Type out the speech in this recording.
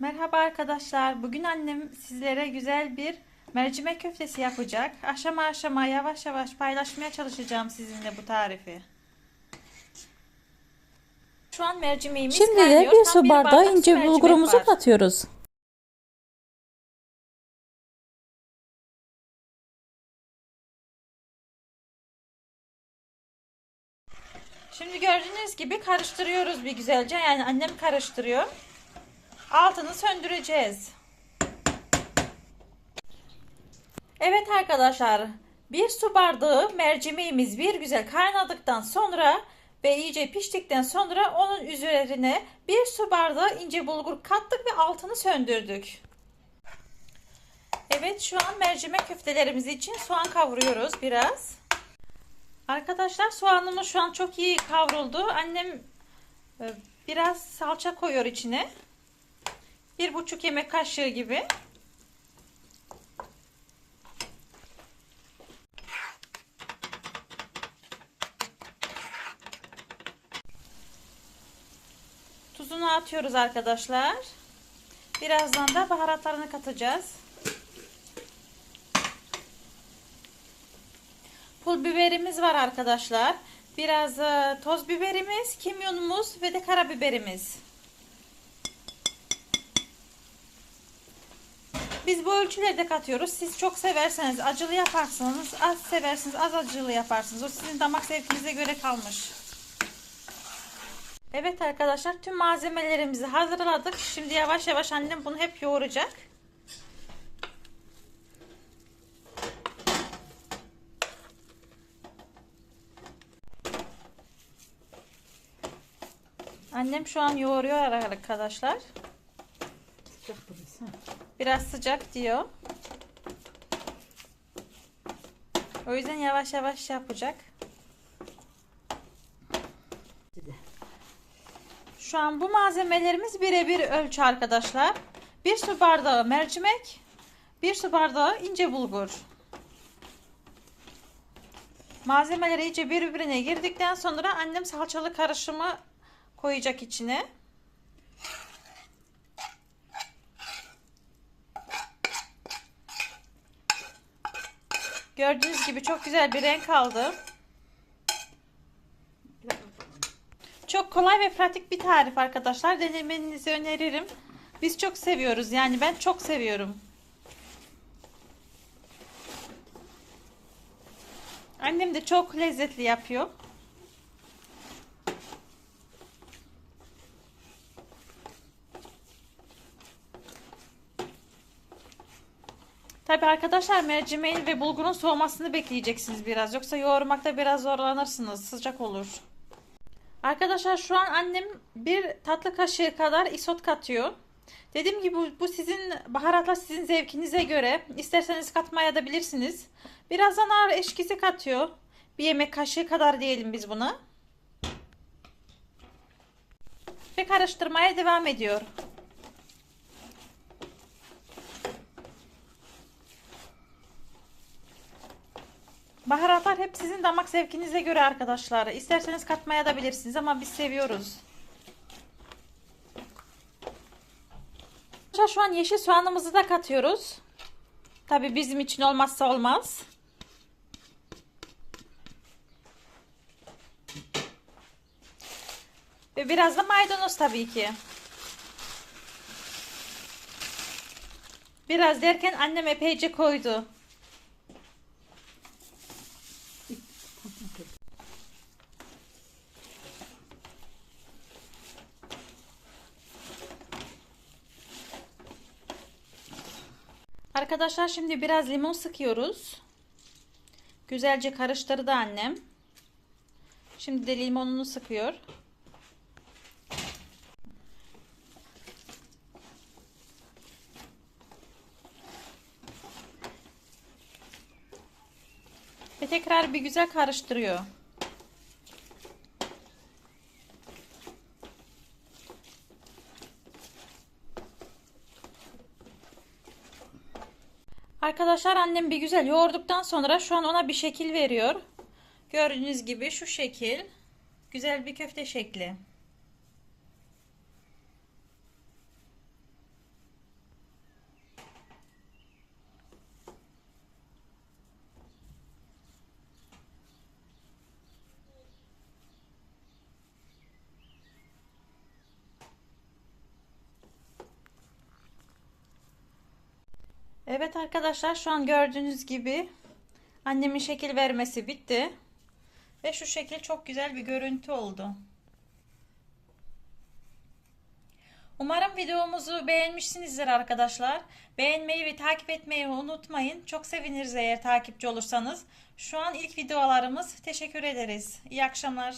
Merhaba arkadaşlar. Bugün annem sizlere güzel bir mercimek köftesi yapacak. Aşama aşama yavaş yavaş paylaşmaya çalışacağım sizinle bu tarifi. Şu an mercimeğimiz Şimdi de bir su bardağı ince bulgurumuzu var. katıyoruz. Şimdi gördüğünüz gibi karıştırıyoruz bir güzelce. Yani annem karıştırıyor. Altını söndüreceğiz. Evet arkadaşlar. Bir su bardağı mercimeğimiz bir güzel kaynadıktan sonra ve iyice piştikten sonra onun üzerine bir su bardağı ince bulgur kattık ve altını söndürdük. Evet şu an mercimek köftelerimiz için soğan kavuruyoruz biraz. Arkadaşlar soğanımız şu an çok iyi kavruldu. Annem e, biraz salça koyuyor içine. Bir buçuk yemek kaşığı gibi. Tuzunu atıyoruz arkadaşlar. Birazdan da baharatlarını katacağız. Pul biberimiz var arkadaşlar. Biraz e, toz biberimiz, kimyonumuz ve de karabiberimiz. Biz bu ölçülerde katıyoruz. Siz çok severseniz acılı yaparsınız. Az seversiniz az acılı yaparsınız. O sizin damak zevkinize göre kalmış. Evet arkadaşlar tüm malzemelerimizi hazırladık. Şimdi yavaş yavaş annem bunu hep yoğuracak. Annem şu an yoğuruyor arkadaşlar. Biraz sıcak diyor. O yüzden yavaş yavaş yapacak. Şu an bu malzemelerimiz birebir ölçü arkadaşlar. Bir su bardağı mercimek, bir su bardağı ince bulgur. Malzemeler iyice birbirine girdikten sonra annem salçalı karışımı koyacak içine. Gördüğünüz gibi çok güzel bir renk aldı. Çok kolay ve pratik bir tarif arkadaşlar. Denemenizi öneririm. Biz çok seviyoruz. Yani ben çok seviyorum. Annem de çok lezzetli yapıyor. Tabi arkadaşlar mercimeğin ve bulgurun soğumasını bekleyeceksiniz biraz. Yoksa yoğurmakta biraz zorlanırsınız. Sıcak olur. Arkadaşlar şu an annem bir tatlı kaşığı kadar isot katıyor. Dediğim gibi bu, sizin baharatlar sizin zevkinize göre. İsterseniz katmaya da bilirsiniz. Birazdan nar eşkisi katıyor. Bir yemek kaşığı kadar diyelim biz buna. Ve karıştırmaya devam ediyor. Baharatlar hep sizin damak zevkinize göre arkadaşlar. İsterseniz katmaya da bilirsiniz ama biz seviyoruz. Şu an yeşil soğanımızı da katıyoruz. Tabi bizim için olmazsa olmaz. Ve biraz da maydanoz tabii ki. Biraz derken annem epeyce koydu. Arkadaşlar şimdi biraz limon sıkıyoruz. Güzelce karıştırdı annem. Şimdi de limonunu sıkıyor. Ve tekrar bir güzel karıştırıyor. Arkadaşlar annem bir güzel yoğurduktan sonra şu an ona bir şekil veriyor. Gördüğünüz gibi şu şekil. Güzel bir köfte şekli. Evet arkadaşlar şu an gördüğünüz gibi annemin şekil vermesi bitti. Ve şu şekil çok güzel bir görüntü oldu. Umarım videomuzu beğenmişsinizdir arkadaşlar. Beğenmeyi ve takip etmeyi unutmayın. Çok seviniriz eğer takipçi olursanız. Şu an ilk videolarımız. Teşekkür ederiz. İyi akşamlar.